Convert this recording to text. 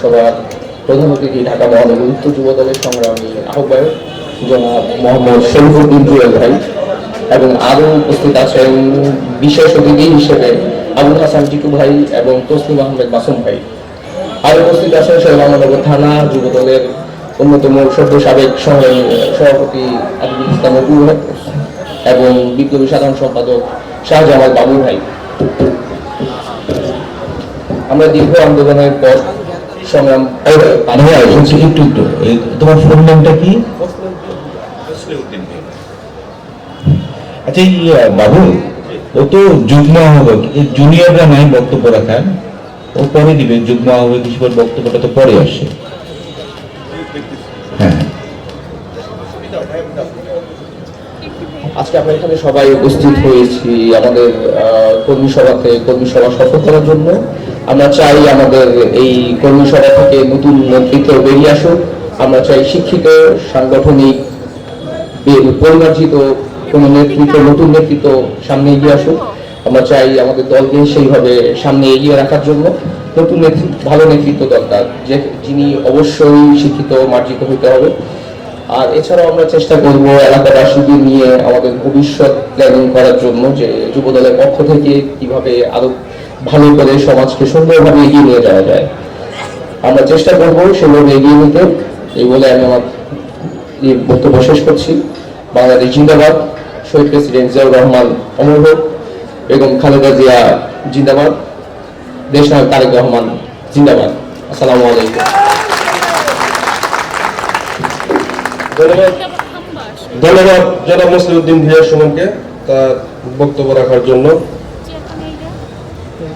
সভার প্রধান অতিথি ঢাকা মহানগর উত্তর যুব দলের সংগ্রামী আহ্বায়ক জনাব মোহাম্মদ শরীফুদ্দিন জুয়েল ভাই এবং আরও উপস্থিত আছেন বিশেষ অতিথি হিসেবে আবুল হাসান টিটু ভাই এবং তসলিম আহমেদ মাসুম ভাই। আর উপস্থিত আছেন শেরবাংলানগর থানা যুব দলের অন্যতম সদ্য সাবেক সভাপতি আবুল ইসলাম এবং বিপ্লবী সাধারণ সম্পাদক শাহজামাল বাবু ভাই। আমরা দীর্ঘ আন্দোলনের পর সংগ্রাম বলছি একটু একটু তোমার ফোন নামটা কি? আচ্ছা এই বাবু ও তো যুগ্ম আহ্বায়ক এই জুনিয়ররা নাই বক্তব্য রাখার ও পরে দিবে যুগ্ম আহ্বায়ক হিসেবে বক্তব্যটা তো পরে আসে হ্যাঁ। আজকে আমরা এখানে সবাই উপস্থিত হয়েছি আমাদের আহ, কর্মী সভাতে কর্মী সভা সফল করার জন্য। আমরা চাই আমাদের এই কর্মী সভা থেকে নতুন নেতৃত্ব বেরিয়ে আসুক। আমরা চাই শিক্ষিত, সাংগঠনিক পরিমার্জিত কোন নেতৃত্ব, নতুন নেতৃত্ব সামনে এগিয়ে আসুক। আমরা চাই আমাদের দলকে সেইভাবে সামনে এগিয়ে রাখার জন্য নতুন নেতৃত্ব, ভালো নেতৃত্ব দরকার, যে যিনি অবশ্যই শিক্ষিত, মার্জিত হতে হবে। আর এছাড়াও আমরা চেষ্টা করব এলাকাবাসীদের নিয়ে আমাদের ভবিষ্যৎ প্ল্যানিং করার জন্য, যে যুবদলের পক্ষ থেকে কীভাবে আরও ভালো করে সমাজকে সুন্দরভাবে এগিয়ে নিয়ে যাওয়া যায়। আমরা চেষ্টা করব সেভাবে এগিয়ে নিতে, এই বলে আমি আমার বক্তব্য শেষ করছি। বাংলাদেশ জিন্দাবাদ। শহীদ প্রেসিডেন্ট জিয়াউর রহমান অমর হোক বেগম খালেদা জিয়া, জিন্দাবাদ। দেশনায়ক তারেক রহমান, জিন্দাবাদ। আসসালামু আলাইকুম। ধন্যবাদ। ধন্যবাদ জনাব মুসলিউদ্দিন ভিয়া সুমনকে তার বক্তব্য রাখার জন্য।